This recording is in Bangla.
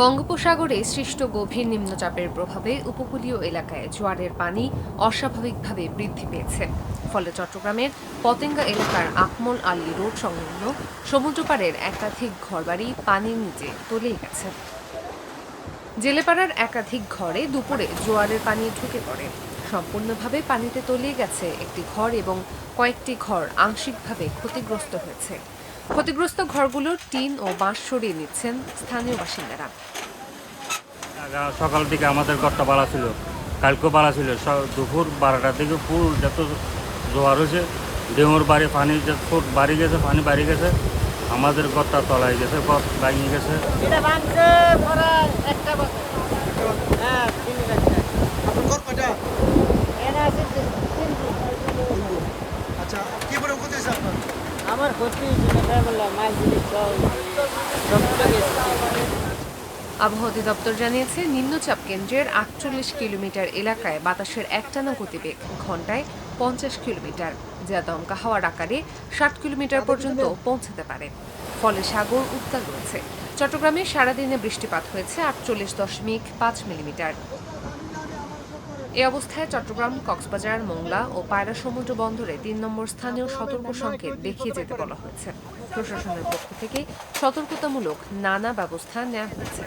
বঙ্গোপসাগরে সৃষ্ট গভীর নিম্নচাপের প্রভাবে উপকূলীয় এলাকায় জোয়ারের পানি অস্বাভাবিকভাবে বৃদ্ধি পেয়েছে। ফলে চট্টগ্রামের পতেঙ্গা এলাকার আকমল আলী রোড সংলগ্ন সমুদ্রপাড়ের একাধিক ঘরবাড়ি পানির নিচে তলিয়ে গেছে। জেলেপাড়ার একাধিক ঘরে দুপুরে জোয়ারের পানি ঢুকে পড়ে। সম্পূর্ণভাবে পানিতে তলিয়ে গেছে একটি ঘর এবং কয়েকটি ঘর আংশিকভাবে ক্ষতিগ্রস্ত হয়েছে। ক্ষতিগ্রস্ত ঘরগুলোর টিন ও বাঁশ সরিয়ে নিচ্ছেন স্থানীয় বাসিন্দারা। সকাল থেকে আমাদের ঘরটা বাড়া ছিল কালকেও বাড়া ছিল। দুপুর বারোটার দিকে ফুল যত জোয়ার হয়েছে ডেঙুর বাড়ি পানি ফুট বাড়ি গেছে পানি বাড়ি গেছে আমাদের ঘরটা তলায় গেছে ঘর ভাঙিয়ে গেছে। আমার ক্ষতি আবহাওয়া অধিদপ্তর জানিয়েছে, নিম্নচাপ কেন্দ্রের আটচল্লিশ কিলোমিটার এলাকায় বাতাসের একটানা গতিবেগ ঘন্টায় পঞ্চাশ কিলোমিটার, যা দমকা হাওয়ার আকারে ষাট কিলোমিটার পর্যন্ত পৌঁছাতে পারে। ফলে সাগর উত্তাল রয়েছে। চট্টগ্রামে সারাদিনে বৃষ্টিপাত হয়েছে আটচল্লিশ দশমিক পাঁচ মিলিমিটার। এ অবস্থায় চট্টগ্রাম, কক্সবাজার, মোংলা ও পায়রা সমুদ্র বন্দরে তিন নম্বর স্থানীয় সতর্ক সংকেত দেখিয়ে যেতে বলা হয়েছে। প্রশাসনের পক্ষ থেকে সতর্কতামূলক নানা ব্যবস্থা নেওয়া হয়েছে।